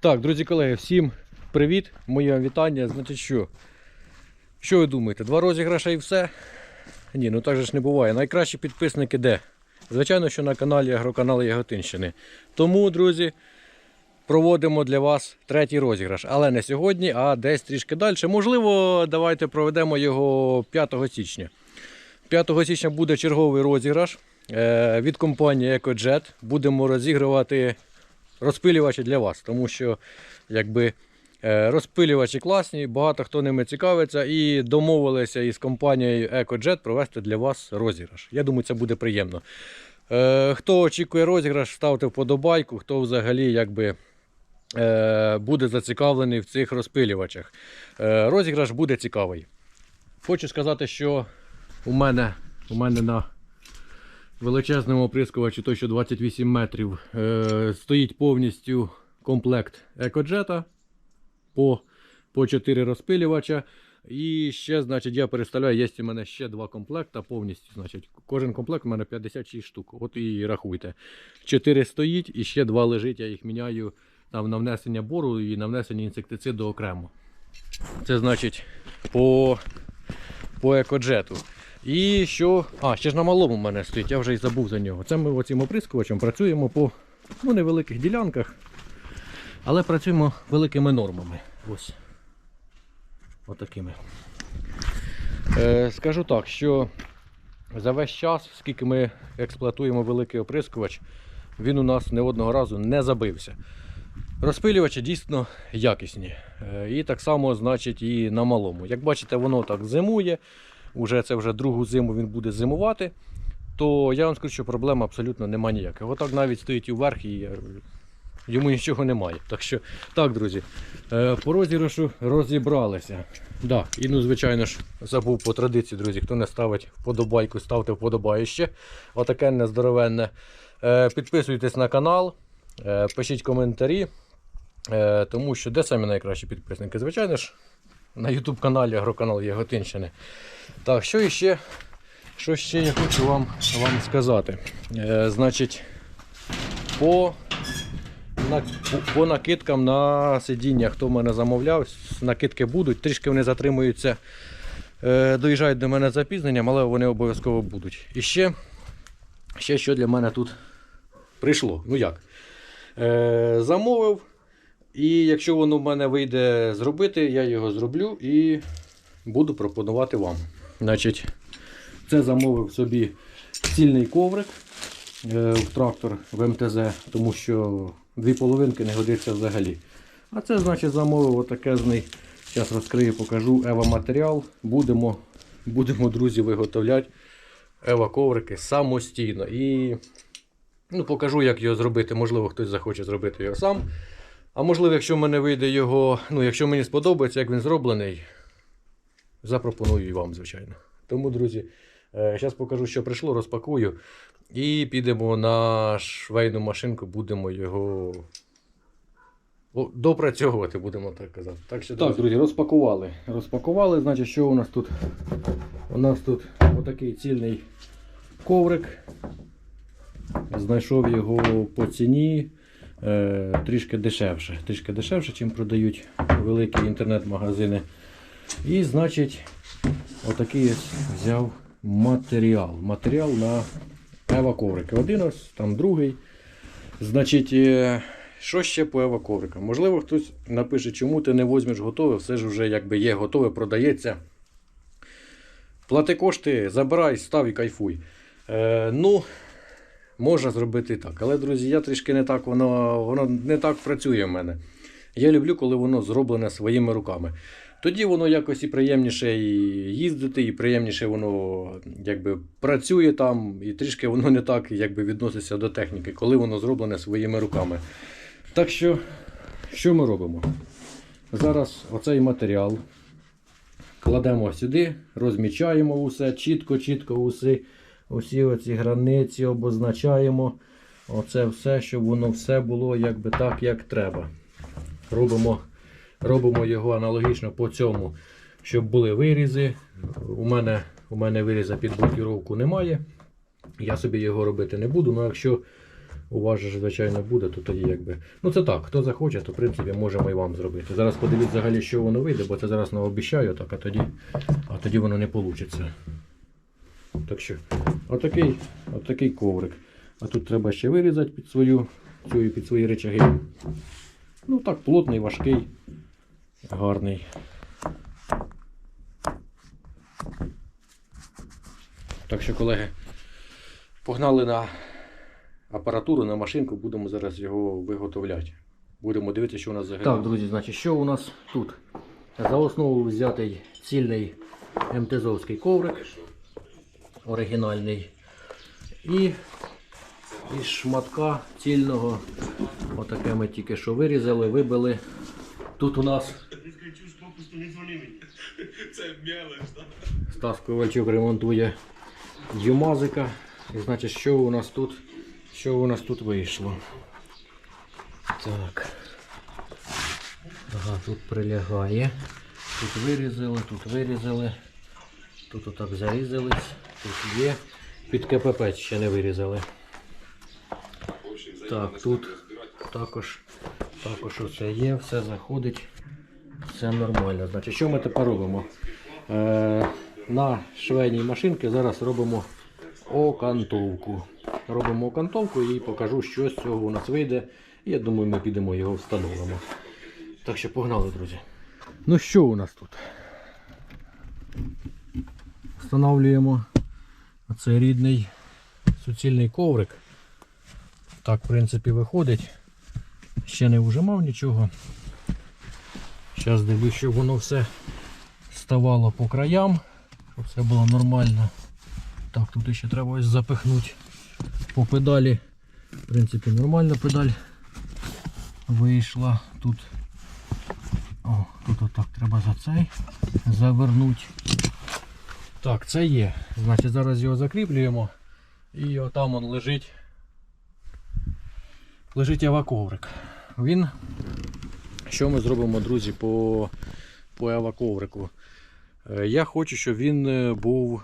Так, друзі колеги, всім привіт, моє вітання. Значить що? Що ви думаєте? Два розіграша і все? Ні, ну так же ж не буває. Найкращі підписники де? Звичайно, що на каналі Агроканал Яготинщини. Тому, друзі, проводимо для вас третій розіграш. Але не сьогодні, а десь трішки далі. Можливо, давайте проведемо його 5 січня. 5 січня буде черговий розіграш е, від компанії EcoJet. Будемо розігрувати розпилювачі для вас, тому що якби. е, Розпилювачі класні, багато хто ними цікавиться і домовилися із компанією EcoJet провести для вас розіграш. Я думаю, це буде приємно. Е, Хто очікує розіграш, ставте вподобайку, хто взагалі якби, е, буде зацікавлений в цих розпилювачах. Розіграш буде цікавий. Хочу сказати, що у мене, у мене на величезному оприскувачі, той, що 28 метрів, е, стоїть повністю комплект екоджета по, по 4 розпилювача. І ще, значить, я переставляю, є у мене ще два комплекта повністю. Значить, кожен комплект у мене 56 штук. От і рахуйте. 4 стоїть і ще два лежить, я їх міняю там, на внесення бору і на внесення інсектициду окремо. Це значить по, по екоджету. І що. А, ще ж на малому в мене стоїть, я вже і забув за нього. Це ми оцим оприскувачем працюємо по ну, невеликих ділянках, але працюємо великими нормами. Ось. Отакими. Е, скажу так, що за весь час, скільки ми експлуатуємо великий оприскувач, він у нас не одного разу не забився. Розпилювачі дійсно якісні. Е, І так само, значить, і на малому. Як бачите, воно так зимує. Уже це вже другу зиму він буде зимувати. То я вам скажу, що проблем абсолютно немає ніяких. Отак навіть стоїть уверх і е, йому нічого немає. Так що, так, друзі, е, по розіграшу розібралися. Да, і ну, звичайно ж, забув по традиції, друзі, хто не ставить вподобайку, ставте вподобаєще. Отаке нездоровенне. Е, Підписуйтесь на канал, пишіть коментарі. Тому що де самі найкращі підписники? Звичайно ж, на YouTube каналі Агроканал Яготинщини. Так, що іще, що ще я хочу вам, вам сказати? Е, значить, по, на, по, накидкам на сидіння, хто в мене замовляв, накидки будуть, трішки вони затримуються, е, доїжджають до мене з запізненням, але вони обов'язково будуть. І ще, ще що для мене тут прийшло. Ну як? Е, замовив. І якщо воно в мене вийде зробити, я його зроблю і буду пропонувати вам. Значить, це замовив собі цільний коврик е, в трактор в МТЗ, тому що дві половинки не годиться взагалі. А це, значить, замовив отакезний. Зараз розкрию, покажу Ева матеріал. Будемо, будемо друзі, виготовляти Ева коврики самостійно. І ну, покажу, як його зробити. Можливо, хтось захоче зробити його сам. А можливо, якщо в мене вийде його, ну, якщо мені сподобається, як він зроблений, запропоную і вам, звичайно. Тому, друзі, зараз покажу, що прийшло, розпакую. І підемо на швейну машинку, будемо його допрацьовувати, будемо так казати. Так, що, так, друзі, розпакували. Розпакували, значить, що у нас тут? У нас тут отакий цільний коврик. Знайшов його по ціні е, трішки дешевше. Трішки дешевше, чим продають великі інтернет-магазини. І, значить, отакий взяв матеріал. Матеріал на Ева коврики. Один ось, там другий. Значить, е, що ще по Ева коврикам? Можливо, хтось напише, чому ти не візьмеш готове, все ж вже якби є готове, продається. Плати кошти, забирай, став і кайфуй. Е, ну, можна зробити так. Але, друзі, я трішки не так, воно, воно не так працює в мене. Я люблю, коли воно зроблене своїми руками. Тоді воно якось і приємніше і їздити, і приємніше воно якби працює там, і трішки воно не так якби відноситься до техніки, коли воно зроблене своїми руками. Так що, що ми робимо? Зараз оцей матеріал кладемо сюди, розмічаємо усе, чітко-чітко усе, усі оці границі обозначаємо. Оце все, щоб воно все було якби так, як треба. Робимо, робимо його аналогічно по цьому, щоб були вирізи. У мене, у мене виріза під блокіровку немає. Я собі його робити не буду. але якщо у вас звичайно, буде, то тоді якби. Ну це так, хто захоче, то в принципі можемо і вам зробити. Зараз подивіться взагалі, що воно вийде, бо це зараз не обіщаю, так, а тоді, а тоді воно не вийде. Так що, отакий, отакий коврик. А тут треба ще вирізати під свою, під свої речаги. Ну так, плотний, важкий, гарний. Так що, колеги, погнали на апаратуру, на машинку, будемо зараз його виготовляти. Будемо дивитися, що у нас взагалі. Так, друзі, значить, що у нас тут? За основу взятий цільний МТЗовський коврик. Оригінальний. І із шматка цільного. Отаке ми тільки що вирізали, вибили. Тут у нас? Стас Ковальчук ремонтує Юмазика. І значить, що у нас тут? Що у нас тут вийшло? Так. Ага, тут прилягає. Тут вирізали, тут вирізали. Тут отак зарізались. Тут є. Під КПП ще не вирізали. Так, тут також, також оце є, все заходить. Все нормально. Значить, що ми тепер робимо? Е, на швейній машинці зараз робимо окантовку. Робимо окантовку і покажу, що з цього у нас вийде. Я думаю, ми підемо його встановимо. Так що погнали, друзі. Ну що у нас тут? Встановлюємо оцей рідний суцільний коврик. Так, в принципі, виходить. Ще не вжимав нічого. Зараз дивлюсь, щоб воно все ставало по краям, щоб все було нормально. Так, тут ще треба ось запихнути по педалі. В принципі, нормально педаль вийшла. Тут, о, тут отак треба за цей завернути. Так, це є. Значить, зараз його закріплюємо і отам он лежить. Лежить аваковрик. Він що ми зробимо, друзі, по, по еваковрику? Е, Я хочу, щоб він е, був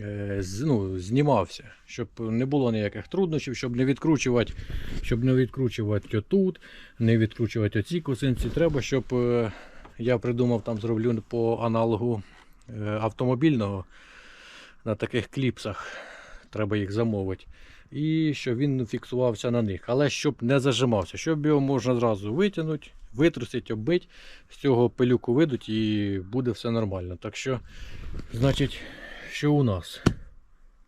е, ну, знімався, щоб не було ніяких труднощів, щоб не відкручувати, щоб не відкручувати отут, не відкручувати оці косинці. Треба, щоб я придумав там зроблю по аналогу автомобільного на таких кліпсах. Треба їх замовити. І щоб він фіксувався на них. Але щоб не зажимався, щоб його можна зразу витягнути, витрусити, оббити, з цього пилюку видуть і буде все нормально. Так що, значить, що у нас?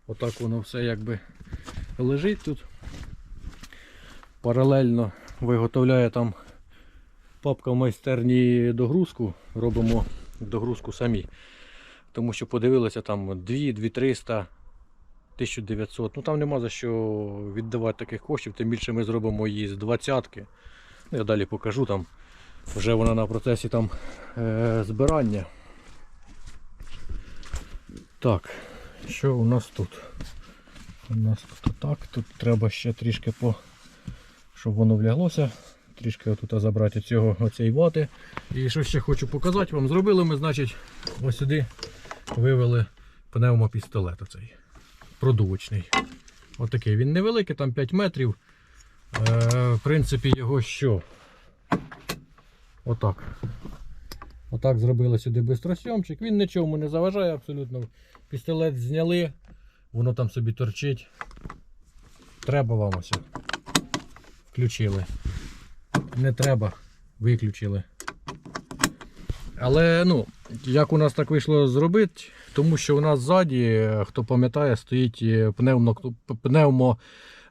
Отак воно все якби лежить тут. Паралельно виготовляє там папка в майстерні догрузку. Робимо догрузку самі. Тому що подивилися там 2 2300 1900. Ну там нема за що віддавати таких коштів, тим більше ми зробимо її з двадцятки. Ну, я далі покажу там. Вже вона на процесі там е- збирання. Так, що у нас тут? У нас тут так, тут треба ще трішки по, щоб воно вляглося. Трішки отут забрати цього оцієї вати. І що ще хочу показати вам. Зробили ми, значить, ось сюди вивели пневмопістолет оцей продувочний. Отакий. Він невеликий, там 5 метрів. Е, в принципі, його що? Отак. Отак зробили сюди бистросйомчик. Він нічому не заважає абсолютно. Пістолет зняли, воно там собі торчить. Треба вам ось. Включили. Не треба, виключили. Але ну, як у нас так вийшло зробити, тому що у нас ззаді, хто пам'ятає, стоїть е, пневмо, пневмо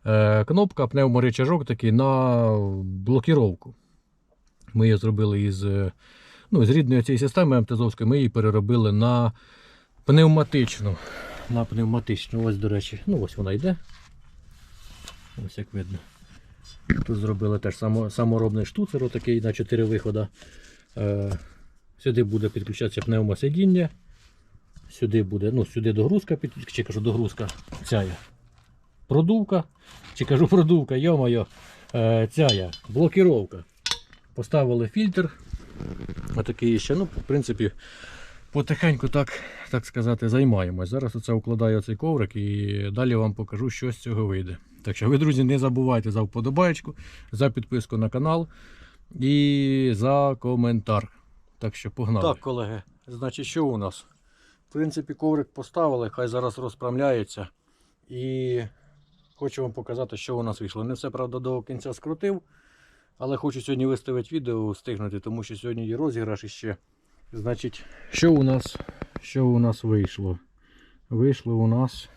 е, кнопка, пневморичажок такий на блокіровку. Ми її зробили із, е, ну, з рідної цієї системи МТЗовської, ми її переробили на пневматичну. На пневматичну, ось, до речі, ну ось вона йде. Ось як видно. Тут зробили теж само, саморобний штуцер, такий на 4 виходи. Сюди буде підключатися пневмосидіння. Сюди буде, ну, сюди догрузка, чи кажу догрузка, ця. Продувка, чи кажу продувка, йо-моє, е, ця є, блокіровка. Поставили фільтр. Отакий ще, ну, в принципі, потихеньку так, так сказати, займаємось. Зараз оце укладаю цей коврик і далі вам покажу, що з цього вийде. Так що ви, друзі, не забувайте за вподобайку, за підписку на канал і за коментар. Так що погнали. Так, колеги, значить, що у нас? В принципі, коврик поставили, хай зараз розправляється. І хочу вам показати, що у нас вийшло. Не все, правда, до кінця скрутив. Але хочу сьогодні виставити відео, встигнути, тому що сьогодні є розіграш іще. Значить, що у нас, що у нас вийшло? Вийшло у нас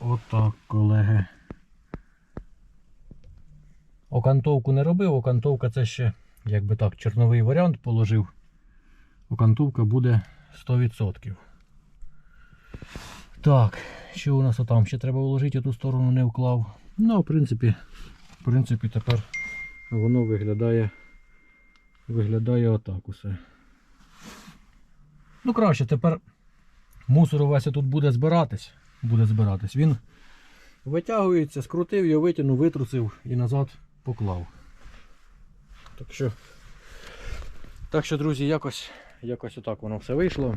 отак, колеги. Окантовку не робив, окантовка це ще, якби так, чорновий варіант положив. Окантовка буде 100%. Так, що у нас отам? Ще треба вложити, я ту сторону не вклав. Ну, в принципі, в принципі, тепер воно виглядає, виглядає отак усе. Ну, краще, тепер мусор увесь тут буде збиратись. Буде збиратись. Він витягується, скрутив його, витягнув, витрусив і назад поклав. Так що, так що друзі, якось, якось отак воно все вийшло.